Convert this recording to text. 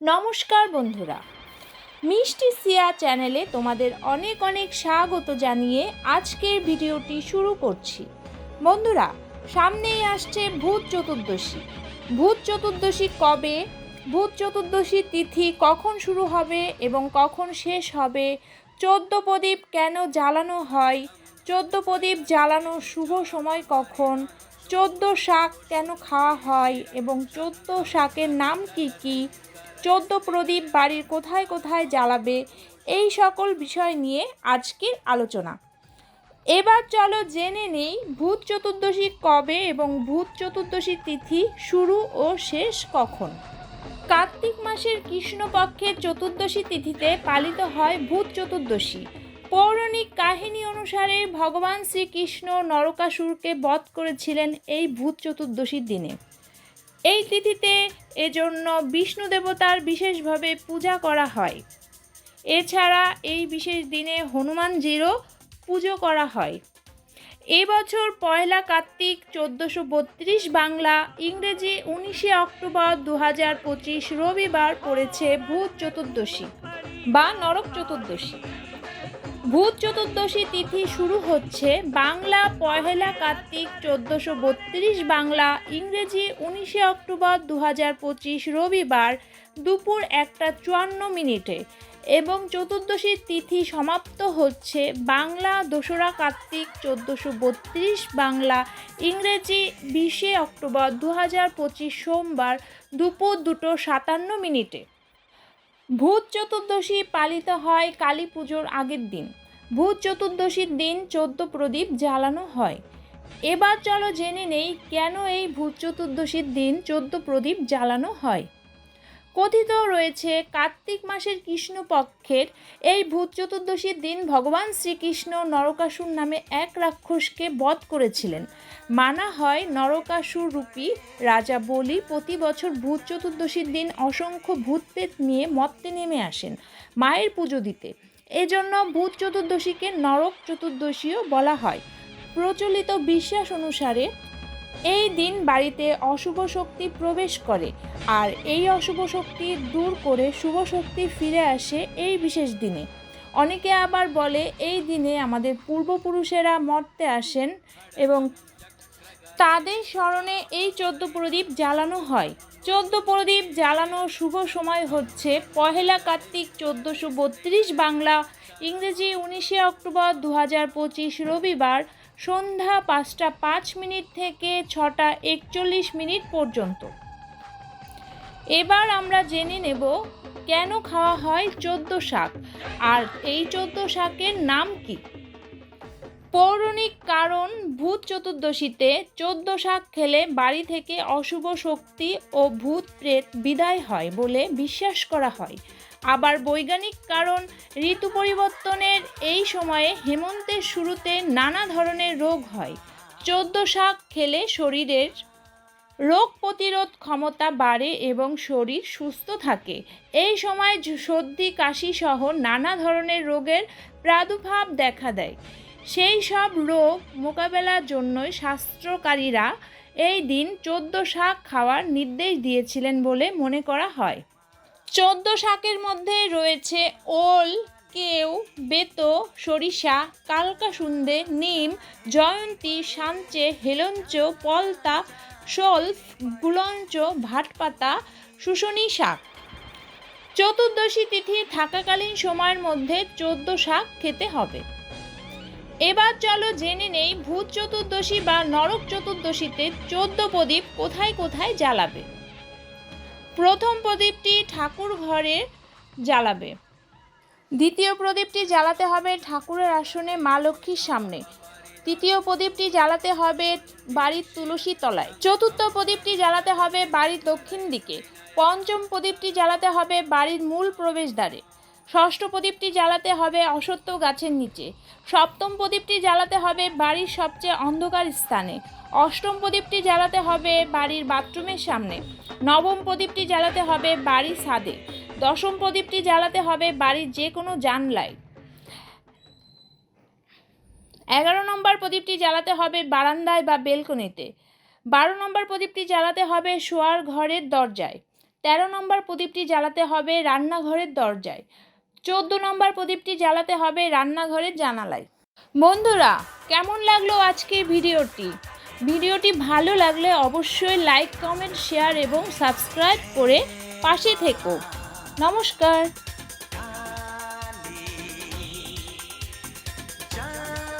নমস্কার বন্ধুরা। মিষ্টি সিয়া চ্যানেলে তোমাদের অনেক অনেক স্বাগত জানিয়ে আজকের ভিডিওটি শুরু করছি। বন্ধুরা, সামনেই আসছে ভূত চতুর্দশী। ভূত চতুর্দশী কবে? ভূত চতুর্দশী তিথি কখন শুরু হবে এবং কখন শেষ হবে? চোদ্দ প্রদীপ কেন জ্বালানো হয়? চোদ্দ প্রদীপ জ্বালানোর শুভ সময় কখন? চোদ্দ শাক কেন খাওয়া হয় এবং চোদ্দ শাকের নাম কি কি? চোদ্দ প্রদীপ বাড়ির কোথায় কোথায় জ্বালাবে, এই সকল বিষয় নিয়ে আজকের আলোচনা। এবার চলো জেনে নেই ভূত চতুর্দশী কবে এবং ভূত চতুর্দশী তিথি শুরু ও শেষ কখন। কার্তিক মাসের কৃষ্ণপক্ষের চতুর্দশী তিথিতে পালিত হয় ভূত চতুর্দশী। পৌরাণিক কাহিনী অনুসারে ভগবান শ্রীকৃষ্ণ নরকাসুরকে বধ করেছিলেন এই ভূত চতুর্দশীর দিনে। এই তিথিতে এজন্য বিষ্ণু দেবতার বিশেষভাবে পূজা করা হয়। এছাড়া এই বিশেষ দিনে হনুমানজিরও পুজো করা হয়। এবছর পয়লা কার্তিক চোদ্দোশো বত্রিশ বাংলা ইংরেজি উনিশে অক্টোবর দু হাজার পঁচিশ রবিবার পড়েছে ভূত চতুর্দশী বা নরক চতুর্দশী। ভূত চতুর্দশী তিথি শুরু হচ্ছে বাংলা পহেলা কার্তিক চোদ্দোশো বত্রিশ বাংলা ইংরেজি উনিশে অক্টোবর দু পঁচিশ রবিবার দুপুর একটা চুয়ান্ন মিনিটে। এবং চতুর্দশীর তিথি সমাপ্ত হচ্ছে বাংলা দোসরা কার্তিক চোদ্দোশো বত্রিশ বাংলা ইংরেজি বিশে অক্টোবর দু হাজার পঁচিশ সোমবার দুপুর দুটো সাতান্ন মিনিটে। ভূত চতুর্দশী পালিত হয় কালী পুজোর আগের দিন। ভূত চতুর্দশীর দিন চোদ্দ প্রদীপ জ্বালানো হয়। এবার চলো জেনে নেই কেন এই ভূত চতুর্দশীর দিন চোদ্দ প্রদীপ জ্বালানো হয়। কথিত রয়েছে, কার্তিক মাসের কৃষ্ণপক্ষের এই ভূত চতুর্দশীর দিন ভগবান শ্রীকৃষ্ণ নরকাসুর নামে এক রাক্ষসকে বধ করেছিলেন। মানা হয় নরকাসুর রূপী রাজা বলি প্রতি বছর ভূত চতুর্দশীর দিন অসংখ্য ভূত প্রেত নিয়ে মত্তে নেমে আসেন মায়ের পুজো দিতে। এজন্য ভূত চতুর্দশীকে নরক চতুর্দশীও বলা হয়। প্রচলিত বিশ্বাস অনুসারে এই দিন বাড়িতে অশুভ শক্তি প্রবেশ করে, আর এই অশুভ শক্তি দূর করে শুভ শক্তি ফিরে আসে এই বিশেষ দিনে। অনেকে আবার বলে, এই দিনে আমাদের পূর্বপুরুষেরা মরতে আসেন এবং তাদের স্মরণে এই চোদ্দ প্রদীপ জ্বালানো হয়। চোদ্দ প্রদীপ জ্বালানোর শুভ সময় হচ্ছে পহেলা কার্তিক চোদ্দোশো বত্রিশ বাংলা, ইংরেজি উনিশে অক্টোবর দু হাজার পঁচিশ রবিবার সন্ধ্যা পাঁচটা পাঁচ মিনিট থেকে ছটা একচল্লিশ মিনিট পর্যন্ত। এবার আমরা জেনে নেব কেন খাওয়া হয় চোদ্দ শাক? আর এই চোদ্দ শাকের নাম কি? পৌরাণিক কারণ ভূত চতুর্দশীতে চোদ্দ শাক খেলে বাড়ি থেকে অশুভ শক্তি ও ভূত প্রেত বিদায় হয় বলে বিশ্বাস করা হয়। আবার বৈজ্ঞানিক কারণ ঋতু পরিবর্তনের এই সময়ে হেমন্তের শুরুতে নানা ধরনের রোগ হয়। চোদ্দ শাক খেলে শরীরের রোগ প্রতিরোধ ক্ষমতা বাড়ে এবং শরীর সুস্থ থাকে। এই সময় সর্দি, কাশি সহ নানা ধরনের রোগের প্রাদুর্ভাব দেখা দেয়। সেই সব রোগ মোকাবেলার জন্যই শাস্ত্রকারীরা এই দিন চোদ্দ শাক খাওয়ার নির্দেশ দিয়েছিলেন বলে মনে করা হয়। চোদ্দ শাকের মধ্যে রয়েছে ওল, কেউ, বেতো, সরিষা, কালকাসুন্দে, নিম, জয়ন্তী সাঞ্চে হেলঞ্চ, পলতা, শোলফ, গুলঞ্চ, ভাটপাতা, শুশনি শাক। চতুর্দশী তিথি থাকাকালীন সময়ের মধ্যে চোদ্দ শাক খেতে হবে। এবার চলো জেনে নেই ভূত চতুর্দশী বা নরক চতুর্দশীতে চোদ্দ প্রদীপ কোথায় কোথায় জ্বালাবে। প্রথম প্রদীপটি ঠাকুর ঘরে জ্বালাবে। দ্বিতীয় প্রদীপটি জ্বালাতে হবে ঠাকুরের আসনে মা লক্ষ্মীর সামনে। তৃতীয় প্রদীপটি জ্বালাতে হবে বাড়ির তুলসী তলায়। চতুর্থ প্রদীপটি জ্বালাতে হবে বাড়ির দক্ষিণ দিকে। পঞ্চম প্রদীপটি জ্বালাতে হবে বাড়ির মূল প্রবেশদ্বারে। ষষ্ঠ প্রদীপটি জ্বালাতে হবে অসত্য গাছের নিচে। সপ্তম প্রদীপটি জ্বালাতে হবে বাড়ির সবচেয়ে অন্ধকার স্থানে। অষ্টম প্রদীপটি জ্বালাতে হবে বাড়ির বাথরুমের সামনে। নবম প্রদীপটি জ্বালাতে হবে বাড়ির ছাদে। দশম প্রদীপটি জ্বালাতে হবে বাড়ির যে কোনো জানলায়। এগারো নম্বর প্রদীপটি জ্বালাতে হবে বারান্দায় বা বেলকনিতে। বারো নম্বর প্রদীপটি জ্বালাতে হবে শোয়ার ঘরের দরজায়। তেরো নম্বর প্রদীপটি জ্বালাতে হবে রান্নাঘরের দরজায়। চোদ্দ নম্বর প্রদীপটি জ্বালাতে হবে রান্নাঘরের জানালায়। বন্ধুরা, কেমন লাগল আজকে ভিডিওটি? ভিডিওটি ভালো লাগলে অবশ্যই লাইক কমেন্ট শেয়ার এবং সাবস্ক্রাইব করে পাশে থেকো। নমস্কার।